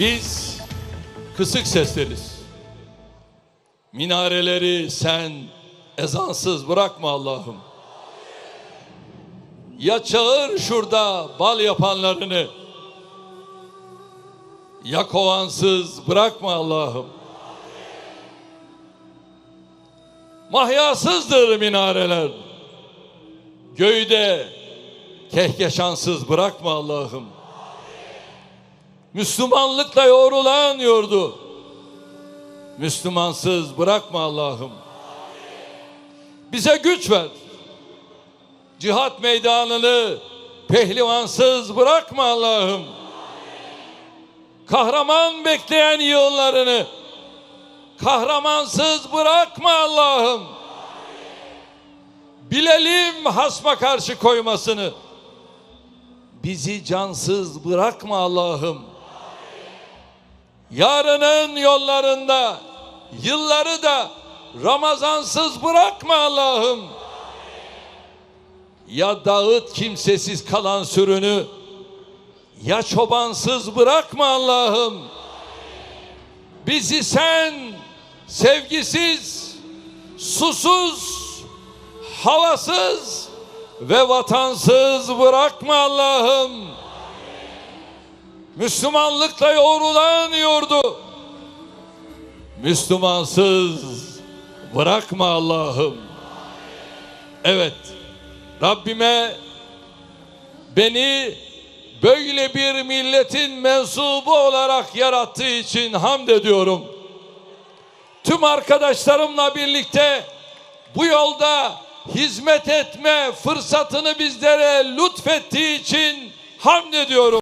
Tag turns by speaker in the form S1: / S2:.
S1: Biz kısık sesleriz. Minareleri sen ezansız bırakma Allah'ım. Ya çağır şurada bal yapanlarını. Ya kovansız bırakma Allah'ım. Mahyasızdır minareler. Göğde kehkeşansız bırakma Allah'ım. Müslümanlıkla yoğrulan yordu. Müslümansız bırakma Allah'ım. Bize güç ver. Cihat meydanını pehlivansız bırakma Allah'ım. Kahraman bekleyen yığınlarını kahramansız bırakma Allah'ım. Bilelim hasma karşı koymasını. Bizi cansız bırakma Allah'ım. Yarının yollarında yılları da Ramazansız bırakma Allah'ım. Ya dağıt kimsesiz kalan sürünü ya çobansız bırakma Allah'ım. Bizi sen sevgisiz, susuz, havasız ve vatansız bırakma Allah'ım. Müslümanlıkla yoğrulan yurdu Müslümansız bırakma Allah'ım. Evet Rabbime beni böyle bir milletin mensubu olarak yarattığı için hamd ediyorum. Tüm arkadaşlarımla birlikte bu yolda hizmet etme fırsatını bizlere lütfettiği için hamd ediyorum.